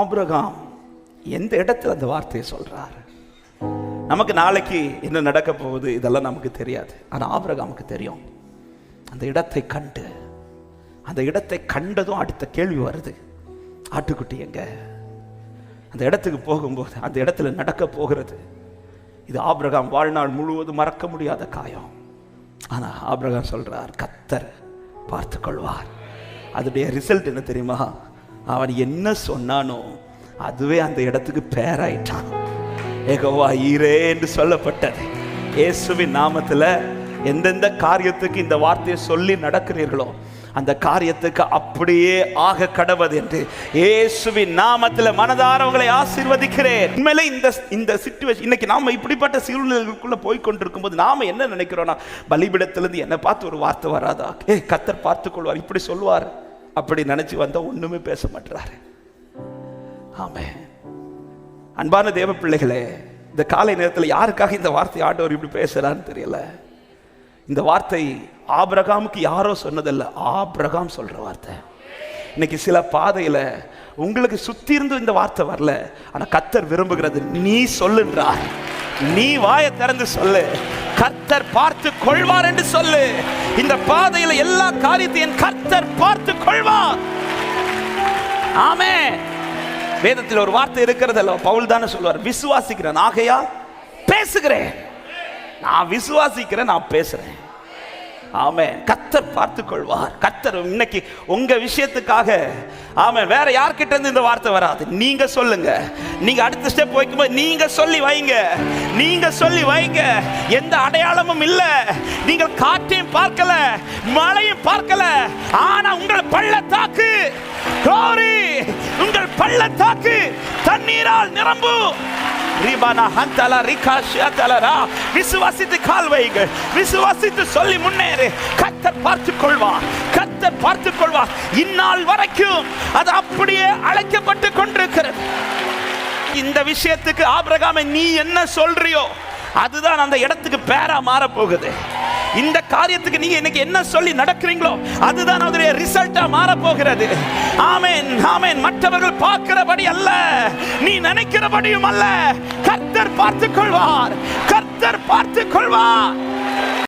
Abraham எந்த இடத்துல அந்த வார்த்தையை சொல்றாரு? நமக்கு நாளைக்கு என்ன நடக்க போகுது? இதெல்லாம் நமக்கு தெரியாது. ஆனால் ஆபிரகாமுக்கு தெரியும். அந்த இடத்தை கண்டு அந்த இடத்தை கண்டதும் அடுத்த கேள்வி வருது. ஆட்டுக்குட்டி எங்க? அந்த இடத்துக்கு போகும்போது அந்த இடத்துல நடக்க போகிறது. இது ஆபிரகாம் வாழ்நாள் முழுவதும் மறக்க முடியாத காயம். ஆனால் ஆபிரகாம் சொல்றார் கத்தர் பார்த்து கொள்வார் அதனுடைய ரிசல்ட் என்ன தெரியுமா? அவன் என்ன சொன்னானோ அதுவே அந்த இடத்துக்கு பேராயிட்டான். ஏகோவா ஈரே என்று சொல்லப்பட்டது. இயேசுவின் நாமத்தில் எந்தெந்த காரியத்துக்கு இந்த வார்த்தையை சொல்லி நடக்கிறீர்களோ அந்த காரியத்துக்கு அப்படியே ஆக கடவது என்று இயேசுவின் நாமத்தில் மனதார உங்களை ஆசீர்வதிக்கிறேன். உண்மையிலே இந்த இந்த சிச்சுவேஷன் இன்னைக்கு நாம இப்படிப்பட்ட சூழ்நிலைகளுக்குள்ள போய் கொண்டிருக்கும் போது நாம என்ன நினைக்கிறோம்னா பலிபிடத்திலிருந்து என்னை பார்த்து ஒரு வார்த்தை வராதா? ஏ கத்தர் பார்த்துக் கொள்வார் இப்படி சொல்லுவார். அப்படி நினைச்சு வந்தா ஒண்ணுமே பேச மாட்டாரு ஆமே அன்பான தேவ பிள்ளைகளே இந்த காலை நேரத்தில் யாருக்காக இந்த வார்த்தை ஆண்டவர் இப்படி பேசுறான்னு தெரியல. இந்த வார்த்தை ஆபிரகாமுக்கு யாரோ சொன்னதல்ல ஆபிரகாம் சொல்ற வார்த்தை. இன்னைக்கு சில பாதையில உங்களுக்கு சுத்தி இருந்து இந்த வார்த்தை வரல ஆனா கத்தர் விரும்புகிறது நீ சொல்லுன்றார். நீ வாயை திறந்து சொல்லு. கர்த்தர் பார்த்து கொள்வார் என்று சொல்லு. இந்த பாதையில எல்லா காரியத்தையும் கர்த்தர் பார்த்து கொள்வார். ஆமே வேதத்தில் ஒரு வார்த்தை இருக்கிறது அல்ல பவுல் தானே சொல்லுவார் விசுவாசிக்கிறேன். ஆகையா பேசுகிறேன். நான் விசுவாசிக்கிறேன் நான் பேசுறேன். ஆமே கத்தர் பார்த்து கொள்வார் கர்த்தர் இன்னைக்கு உங்க விஷயத்துக்காக ஆமே வேற யார்கிட்ட இருந்து இந்த வார்த்தை வராது? நீங்க சொல்லுங்க. நீங்க அடுத்த ஸ்டெப் வைக்கும்போது நீங்க சொல்லி வைங்க. நீங்க சொல்லி வைங்க. எந்த அடையாளமும் இல்ல. நீங்கள் காற்றையும் பார்க்கல மழையும் பார்க்கல. ஆனா உங்கள் பள்ளத்தாக்கு உங்கள் பள்ளத்தாக்கு தண்ணீரால் நிரம்பும். ரிபானா ஹந்தலா ரிகாஷியா தலரா விசுவாசித்து கால் வைங்க விசுவாசித்து சொல்லி முன்னேறு. கத்தர் பார்த்து கொள்வா கத்தர் பார்த்து கொள்வா இந்நாள் வரைக்கும் அது அப்படியே அழைக்கப்பட்டு கொண்டிருக்கிறது. இந்த விஷயத்துக்கு ஆபிரகாமை நீ என்ன சொல்றியோ அதுதான் அந்த இடத்துக்கு பேரா மாற போகுது இந்த காரியத்துக்கு நீங்க இன்னைக்கு என்ன சொல்லி நடக்கிறீங்களோ அதுதான் அதனுடைய ரிசல்ட்டா மாற போகிறது ஆமென் ஆமென். மற்றவர்கள் பார்க்கிறபடி அல்ல. நீ நினைக்கிறபடியும் அல்ல. கர்த்தர் பார்த்துக் கொள்வார் கர்த்தர் பார்த்துக் கொள்வார்